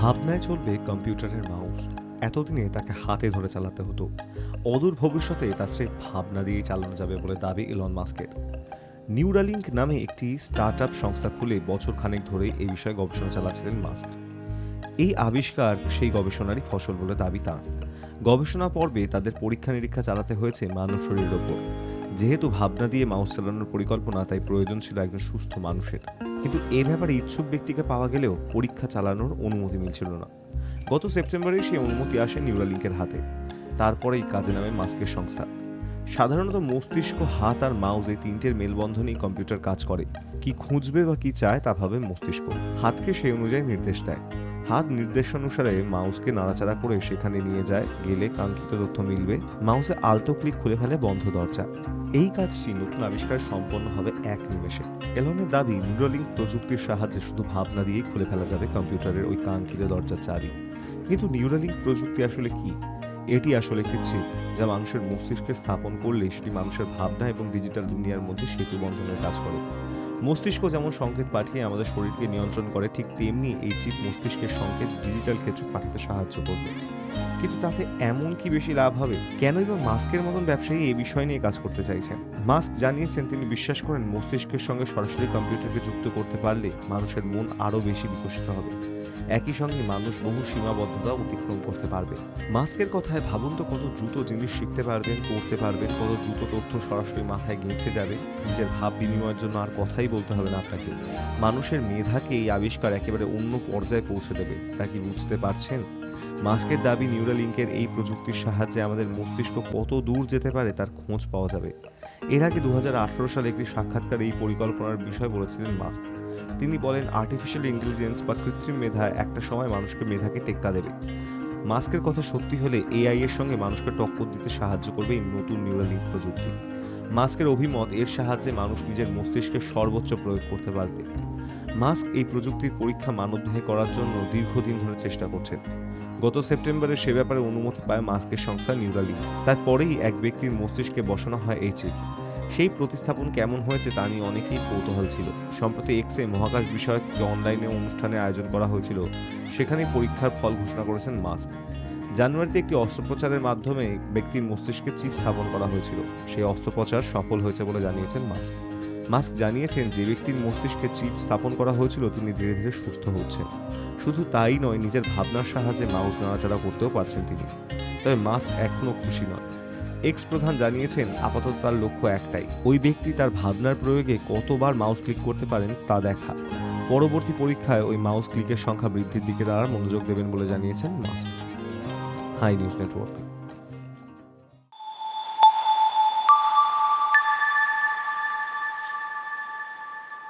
ভাবনায় চলবে কম্পিউটারের মাউস। এতদিনে তাকে হাতে ধরে চালাতে হতো। অদূর ভবিষ্যতে তা স্রেফ ভাবনা দিয়েই চালানো যাবে বলে দাবি ইলন মাস্কের নিউরালিঙ্ক নামে একটি স্টার্ট আপ সংস্থা খুলে বছর খানেক ধরে এই বিষয়ে গবেষণা চালাচ্ছিলেন মাস্ক এই আবিষ্কার সেই গবেষণারই ফসল বলে দাবি তাঁর। গবেষণা পর্বে তাদের পরীক্ষা নিরীক্ষা চালাতে হয়েছে মানব শরীরের ওপর। যেহেতু ভাবনা দিয়ে মাউস চালানোর পরিকল্পনা, তাই প্রয়োজন ছিল একজন সুস্থ মানুষের। কিন্তু এ ব্যাপারে ইচ্ছুক ব্যক্তিকে পাওয়া গেলেও পরীক্ষা চালানোর অনুমতি মিলছিল না। গত সেপ্টেম্বরে সেই অনুমতি আসে নিউরালিঙ্কের হাতে। তারপরেই কাজে নামে মাস্কের সংস্থা। সাধারণত মস্তিষ্ক, হাত আর মাউস এই তিনটের মেলবন্ধনেই কম্পিউটার কাজ করে। কি খুঁজবে বা কি চায় তা ভাবে মস্তিষ্ক। হাতকে সেই অনুযায়ী নির্দেশ দেয়। হাত নির্দেশানুসারে মাউসকে নাড়াচাড়া করে সেখানে নিয়ে যায়, গেলে কাঙ্ক্ষিত তথ্য মিলবে। মাউসে আলতো ক্লিক খুলে ফেলে বন্ধ দরজা। এই কাজটি নতুন আবিষ্কার সম্পন্ন হবে এক নিমেষে। এলনের দাবি, নিউরোলিঙ্ক প্রযুক্তির সাহায্যে শুধু ভাবনা দিয়েই খুলে ফেলা যাবে কম্পিউটারের ওই কাঙ্ক্ষিত দরজার চাবি। কিন্তু নিউরোলিঙ্ক প্রযুক্তি আসলে কি? এটি আসলে একটি চিপ যা মানুষের মস্তিষ্কে স্থাপন করলে সেটি মানুষের ভাবনা এবং ডিজিটাল দুনিয়ার মধ্যে সেতু বন্ধনের কাজ করে? মস্তিষ্ক যেমন সংকেত পাঠিয়ে আমাদের শরীরকে নিয়ন্ত্রণ করে, ঠিক তেমনি এই চিপ মস্তিষ্কের সংকেত ডিজিটাল ক্ষেত্রে পাঠাতে সাহায্য করবে। কিন্তু তাতে এমন কি বেশি লাভ হবে? কেনই বা মাস্কের মতন ব্যবসায়ী এই বিষয় নিয়ে কাজ করতে চাইছেন? মাস্ক জানিয়েছেন তিনি বিশ্বাস করেন মস্তিষ্কের সঙ্গে সরাসরি কম্পিউটারকে যুক্ত করতে পারলে মানুষের মন আরও বেশি বিকশিত হবে। একই সঙ্গে মানুষ বহু সীমাবদ্ধতা অতিক্রম করতে পারবে। মাস্কের কথায় ভাবুন তো কত দ্রুত জিনিস শিখতে পারবেন, পড়তে পারবেন, কত দ্রুত তথ্য সরাসরি মাথায় গেঁথে যাবে। নিজের ভাব বিনিময়ের জন্য আর কথাই বলতে হবে না আপনাকে। মানুষের মেধাকে এই আবিষ্কার একেবারে অন্য পর্যায়ে পৌঁছে দেবে। তা কি বুঝতে পারছেন? মাস্কের দাবি নিউরালিঙ্কের এই প্রযুক্তির সাহায্যে আমাদের মস্তিষ্ক কত দূর যেতে পারে তার খোঁজ পাওয়া যাবে। এর আগে দু সালে একটি সাক্ষাৎকারে এই পরিকল্পনার বিষয় বলেছিলেন মাস্ক। তিনি বলেন আর্টিফিশিয়াল ইন্টেলিজেন্স বা কৃত্রিম মেধা একটা সময় মানুষকে মেধাকে টেক্কা দেবে। মাস্কের কথা সত্যি হলে এআই এর সঙ্গে মানুষকে টক্কর দিতে সাহায্য করবে এই নতুন নিউরালিঙ্ক প্রযুক্তি। মাস্কের অভিমত এর সাহায্যে মানুষ নিজের মস্তিষ্কের সর্বোচ্চ প্রয়োগ করতে পারবে। মাস্ক এই প্রযুক্তির পরীক্ষা মানবদেহে করার জন্য দীর্ঘদিন ধরে চেষ্টা করছেন। গত সেপ্টেম্বরে সে ব্যাপারে অনুমতি পায় মাস্কের সংস্থা নিউরালি তারপরেই এক ব্যক্তির মস্তিষ্কে বসানো হয় এই চিপ সেই প্রতিস্থাপন কেমন হয়েছে তা নিয়ে অনেকেই কৌতূহল ছিল। সম্প্রতি এক্সে মহাকাশ বিষয়ক যে অনলাইনে অনুষ্ঠানে আয়োজন করা হয়েছিল সেখানে পরীক্ষার ফল ঘোষণা করেছেন মাস্ক। জানুয়ারিতে একটি অস্ত্রোপচারের মাধ্যমে ব্যক্তির মস্তিষ্কে চিপ স্থাপন করা হয়েছিল। সেই অস্ত্রোপচার সফল হয়েছে বলে জানিয়েছেন মাস্ক। মাস্ক জানিয়েছেন যে ব্যক্তির মস্তিষ্কে চিপ স্থাপন করা হয়েছিল, তিনি ধীরে ধীরে সুস্থ হচ্ছেন। শুধু তাই নয়, নিজের ভাবনার সাহায্যে মাউস নাড়াচাড়া করতেও পারছেন তিনি। তবে মাস্ক এখনও খুশি নয় এক্স প্রধান জানিয়েছেন, আপাতত তার লক্ষ্য একটাই, ওই ব্যক্তি তার ভাবনার প্রয়োগে কতবার মাউস ক্লিক করতে পারেন তা দেখা। পরবর্তী পরীক্ষায় ওই মাউস ক্লিকের সংখ্যা বৃদ্ধির দিকে তারা মনোযোগ দেবেন বলে জানিয়েছেন মাস্ক। High news network.